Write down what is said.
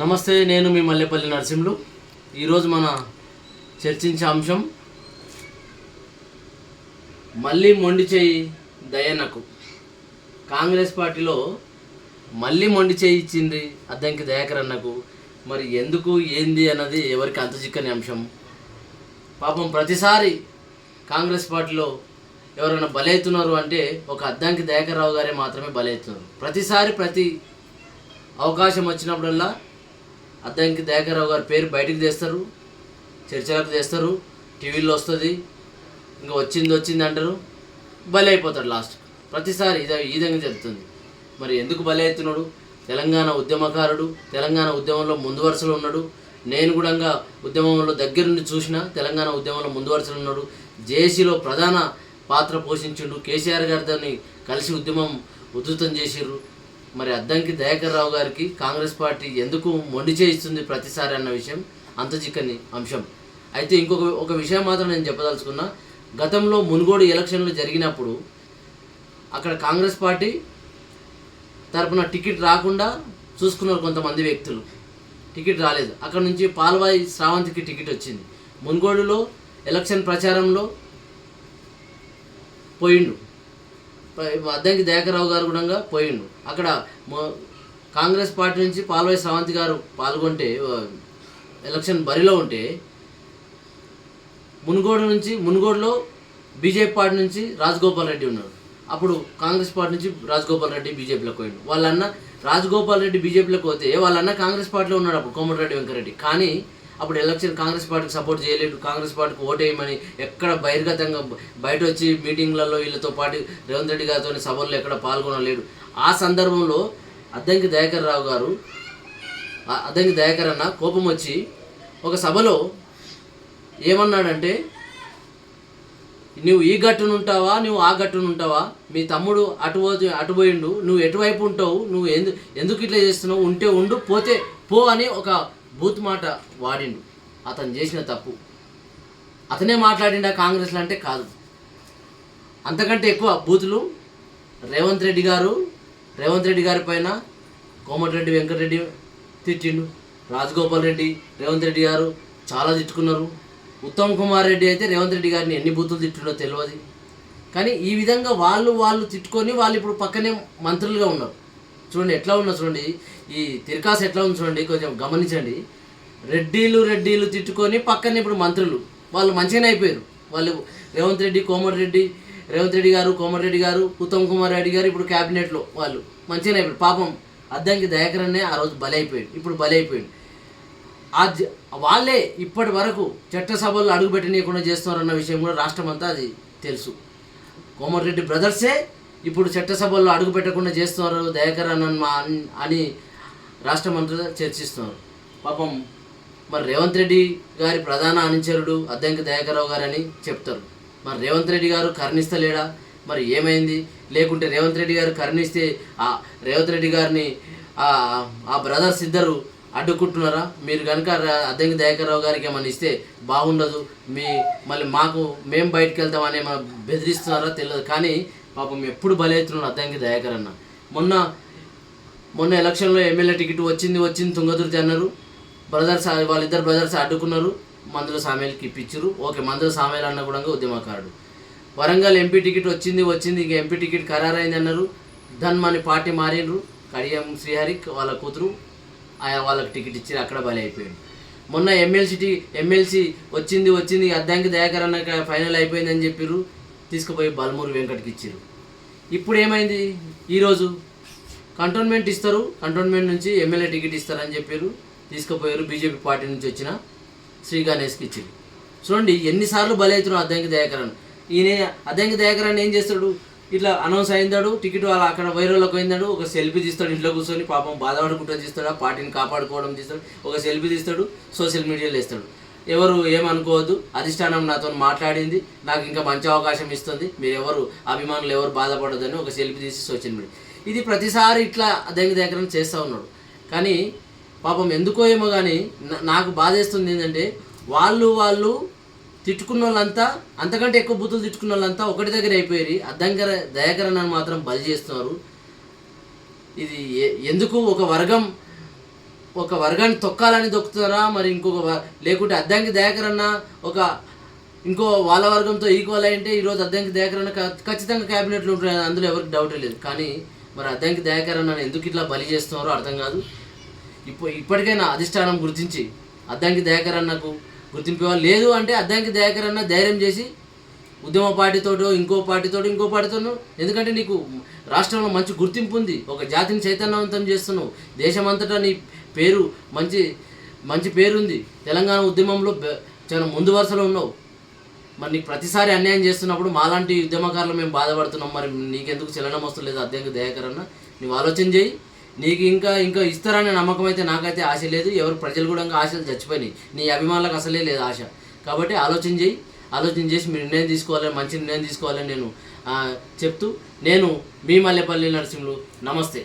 నమస్తే నేను మీ మల్లెపల్లి నరసింహులు. ఈరోజు మన చర్చించే అంశం మళ్ళీ మొండి చేయి దయనకు. కాంగ్రెస్ పార్టీలో మళ్ళీ మొండి చేయి ఇచ్చింది అద్దంకి దయాకర్ అన్నకు. మరి ఎందుకు ఏంది అన్నది ఎవరికి అంత చిక్కని అంశం. పాపం ప్రతిసారి కాంగ్రెస్ పార్టీలో ఎవరైనా బలవుతున్నారు అంటే ఒక అద్దంకి దయాకర్ రావు గారే మాత్రమే బలవుతున్నారు ప్రతిసారి ప్రతి అవకాశం వచ్చినప్పుడల్లా అద్దంకి దయాకర్రావు గారి పేరు బయటకు తెస్తారు చర్చలకు తెస్తారు టీవీలో వస్తుంది. ఇంకా వచ్చింది వచ్చింది అంటారు. బలి అయిపోతాడు లాస్ట్ ప్రతిసారి ఇదే ఈ విధంగా జరుగుతుంది. మరి ఎందుకు బలి అవుతున్నాడు తెలంగాణ ఉద్యమకారుడు తెలంగాణ ఉద్యమంలో ముందు వరుసలో ఉన్నాడు. నేను కూడా ఉద్యమంలో దగ్గరుండి చూసిన తెలంగాణ ఉద్యమంలో ముందు వరుసలో ఉన్నాడు. జేఏసీలో ప్రధాన పాత్ర పోషించిండు. కేసీఆర్ గారితో కలిసి ఉద్యమం ఉధృతం చేసిర్రు. మరి అద్దంకి దయాకర్ రావు గారికి కాంగ్రెస్ పార్టీ ఎందుకు మొండి చేయిస్తుంది ప్రతిసారి అన్న విషయం అంత చిక్కని అంశం. అయితే ఇంకొక ఒక విషయం మాత్రం నేను చెప్పదలుచుకున్నా. గతంలో మునుగోడు ఎలక్షన్లు జరిగినప్పుడు అక్కడ కాంగ్రెస్ పార్టీ తరపున టికెట్ రాకుండా చూసుకున్నారు కొంతమంది వ్యక్తులు. టికెట్ రాలేదు. అక్కడ నుంచి పాల్వాయి శ్రావంతికి టికెట్ వచ్చింది. మున్గోడులో ఎలక్షన్ ప్రచారంలో పోయిండు. అద్దంకి దయాకర్రావు గారు కూడా పోయిండు. అక్కడ కాంగ్రెస్ పార్టీ నుంచి పాల్వాయి శ్రావంతి గారు పాల్గొంటే ఎలక్షన్ బరిలో ఉంటే మునుగోడు నుంచి మునుగోడులో బీజేపీ పార్టీ నుంచి రాజగోపాల్ రెడ్డి ఉన్నాడు. అప్పుడు కాంగ్రెస్ పార్టీ నుంచి రాజగోపాల్ రెడ్డి బీజేపీలోకి పోయిండు. వాళ్ళన్న రాజగోపాల్ రెడ్డి బీజేపీలోకి పోతే వాళ్ళన్న కాంగ్రెస్ పార్టీలో ఉన్నాడు అప్పుడు కోమటిరెడ్డి వెంకరెడ్డి. కానీ అప్పుడు ఎలక్షన్ కాంగ్రెస్ పార్టీకి సపోర్ట్ చేయలేడు కాంగ్రెస్ పార్టీకి ఓటేయమని ఎక్కడ బహిర్గతంగా బయట వచ్చి మీటింగ్లలో వీళ్ళతో పాటు రేవంత్ రెడ్డి గారితో సభల్లో ఎక్కడ పాల్గొనలేడు ఆ సందర్భంలో అద్దంకి దయాకర్ రావు గారు ఆ అద్దంకి దయాకర్ అన్న కోపం వచ్చి ఒక సభలో ఏమన్నాడంటే నువ్వు ఈ గట్టును ఉంటావా నువ్వు ఆ గట్టును ఉంటావా మీ తమ్ముడు అటు అటుపోయిండు అటు పోయిండు. నువ్వు ఎటువైపు ఉంటావు? నువ్వు ఎందు ఎందుకు ఇట్లా చేస్తున్నావు? ఉంటే ఉండు పోతే పో అని ఒక బూత్ మాట వాడిండు. అతను చేసిన తప్పు. అతనే మాట్లాడిండా కాంగ్రెస్లో అంటే కాదు. అంతకంటే ఎక్కువ బూతులు రేవంత్ రెడ్డి గారు రేవంత్ రెడ్డి గారి పైన కోమటిరెడ్డి వెంకటరెడ్డి తిట్టిండు. రాజగోపాల్ రెడ్డి రేవంత్ రెడ్డి గారు చాలా తిట్టుకున్నారు. ఉత్తమ్ కుమార్ రెడ్డి అయితే రేవంత్ రెడ్డి గారిని ఎన్ని బూతులు తిట్టిండో తెలియదు కానీ ఈ విధంగా వాళ్ళు వాళ్ళు తిట్టుకొని వాళ్ళు ఇప్పుడు పక్కనే మంత్రులుగా ఉన్నారు. చూడండి ఎట్లా ఉన్నారు చూడండి. ఈ తిరకాసు ఎట్లా ఉంది చూడండి కొంచెం గమనించండి. రెడ్డీలు రెడ్డీలు తిట్టుకొని పక్కనే ఇప్పుడు మంత్రులు. వాళ్ళు మంచిగానే అయిపోయారు. వాళ్ళు రేవంత్ రెడ్డి కోమటిరెడ్డి రేవంత్ రెడ్డి గారు కోమటిరెడ్డి గారు ఉత్తమ్ కుమార్ రెడ్డి గారు ఇప్పుడు క్యాబినెట్లో వాళ్ళు మంచిగానే అయిపోయారు. పాపం అద్దంకి దయాకరన్నే ఆ రోజు బలి అయిపోయాడు ఇప్పుడు బలి అయిపోయాడు ఆ వాళ్ళే ఇప్పటి వరకు చట్టసభల్లో అడుగుపెట్టనీయకుండా చేస్తున్నారన్న విషయం కూడా రాష్ట్రం అంతా అది తెలుసు. కోమటిరెడ్డి బ్రదర్సే ఇప్పుడు చట్టసభల్లో అడుగు పెట్టకుండా చేస్తున్నారు దయాకర్ మా- అని రాష్ట్ర అంతా చర్చిస్తున్నారు. పాపం మరి రేవంత్ రెడ్డి గారి ప్రధాన అనుచరుడు అద్దంకి దయాకర్రావు గారు అని చెప్తారు. మరి రేవంత్ రెడ్డి గారు కరుణిస్తలేడా? మరి ఏమైంది? లేకుంటే రేవంత్ రెడ్డి గారు కరుణిస్తే ఆ రేవంత్ రెడ్డి గారిని ఆ ఆ బ్రదర్స్ ఇద్దరు అడ్డుకుంటున్నారా? మీరు కనుక అద్దంకి దయాకర్రావు గారికి ఏమైనా ఇస్తే బాగుండదు. మీ మళ్ళీ మాకు మేము బయటకు వెళ్తామని ఏమైనా బెదిరిస్తున్నారా? తెలియదు కానీ పాపం ఎప్పుడు బలవుతున్నాడు అద్దంకి దయాకర్ అన్న. మొన్న మొన్న ఎలక్షన్లో ఎమ్మెల్యే టికెట్ వచ్చింది వచ్చింది తుంగతుర్తి అన్నారు. బ్రదర్స్ వాళ్ళిద్దరు బ్రదర్స్ అడ్డుకున్నారు. మందుల సామేలకి ఇప్పించారు ఓకే మందుల సామేలు అన్న కూడా ఉద్యమకారుడు. వరంగల్ ఎంపీ టికెట్ వచ్చింది వచ్చింది. ఇంకా ఎంపీ టికెట్ ఖరారైంది అన్నారు. ధన్మని పార్టీ మారిండ్రు. కడియం శ్రీహరి వాళ్ళ కూతురు ఆయన వాళ్ళకి టికెట్ ఇచ్చి అక్కడ బలి అయిపోయాడు. మొన్న ఎమ్మెల్సీ ఎమ్మెల్సీ వచ్చింది వచ్చింది. అద్దంకి దయాకర్ అన్న ఫైనల్ అయిపోయిందని చెప్పిర్రు. తీసుకుపోయి బల్మూరు వెంకట్కి ఇచ్చారు ఇప్పుడు ఏమైంది ఈరోజు కంటోన్మెంట్ ఇస్తారు. కంటోన్మెంట్ నుంచి ఎమ్మెల్యే టికెట్ ఇస్తారని చెప్పారు. తీసుకుపోయారు. బీజేపీ పార్టీ నుంచి వచ్చిన శ్రీ గణేష్కి ఇచ్చింది. చూడండి ఎన్నిసార్లు బలి అద్దంకి దయాకర్ ఈయన అద్దంకి దయాకరణ ఏం చేస్తాడు? ఇట్లా అనౌన్స్ అయిందాడు టికెట్ అలా అక్కడ వైరల్లోకి అయిందాడు ఒక సెల్ఫీ తీస్తాడు ఇంట్లో కూర్చొని పాపం బాధపడుకుంటూ తీస్తాడు ఆ పార్టీని కాపాడుకోవడం తీస్తాడు ఒక సెల్ఫీ తీస్తాడు సోషల్ మీడియాలో వేస్తాడు. ఎవరు ఏమనుకోవద్దు అధిష్టానం నాతో మాట్లాడింది నాకు ఇంకా మంచి అవకాశం ఇస్తుంది మీరు ఎవరు అభిమానులు ఎవరు బాధపడదని ఒక సెల్ఫీ తీసి సోషల్ మీడియా. ఇది ప్రతిసారి ఇట్లా దగ్గర దగ్గర చేస్తూ ఉన్నాడు. కానీ పాపం ఎందుకో ఏమో కానీ నాకు బాధేస్తుంది ఏంటంటే వాళ్ళు వాళ్ళు తిట్టుకున్న వాళ్ళంతా అంతకంటే ఎక్కువ బూతులు తిట్టుకున్న వాళ్ళంతా ఒకటి దగ్గర అయిపోయి అద్దంకర దయాకరణను మాత్రం బలి చేస్తున్నారు. ఇది ఎందుకు ఒక వర్గం ఒక వర్గాన్ని తొక్కాలని దొక్కుతారా మరి ఇంకొక వ- లేకుంటే అద్దంకి దయాకర్ ఒక ఇంకో వాళ్ళ వర్గంతో ఈక్వల్ అయింటే ఈరోజు అద్దంకి దయాకర్ ఖచ్చితంగా క్యాబినెట్లు ఉంటున్నాయి అందులో ఎవరికి డౌట్ లేదు. కానీ మరి అద్దంకి దయాకర్ నన్ను ఎందుకు ఇట్లా బలి చేస్తున్నారో అర్థం కాదు. ఇప్పు ఇప్పటికైనా అధిష్టానం గుర్తించి అద్దంకి దయాకర్ నాకు గుర్తింపు లేదు అంటే అద్దంకి దయాకర్ ధైర్యం చేసి ఉద్యమ పార్టీతోటో ఇంకో పార్టీతోటో ఇంకో పార్టీతోనో ఎందుకంటే నీకు రాష్ట్రంలో మంచి గుర్తింపు ఉంది. ఒక జాతిని చైతన్యవంతం చేస్తున్నావు. దేశమంతటా నీ పేరు మంచి మంచి పేరు ఉంది తెలంగాణ ఉద్యమంలో చాలా ముందు వరుసలో ఉన్నావు. మరి నీకు ప్రతిసారి అన్యాయం చేస్తున్నప్పుడు మాలాంటి ఉద్యమకారులు మేము బాధపడుతున్నాం. మరి నీకెందుకు చలనం వస్తలేదు అద్దెకు దయాకరన్న? నువ్వు ఆలోచన చేయి. నీకు ఇంకా ఇంకా ఇస్తారనే నమ్మకం అయితే నాకైతే ఆశ లేదు. ఎవరు ప్రజలు కూడా ఇంకా ఆశలు చచ్చిపోయినాయి. నీ అభిమానులకు అసలే లేదు ఆశ. కాబట్టి ఆలోచన చేయి. ఆలోచన చేసి మీ నిర్ణయం తీసుకోవాలని మంచి నిర్ణయం తీసుకోవాలని నేను చెప్తూ నేను మీ మల్లెపల్లి నరసింహులు నమస్తే.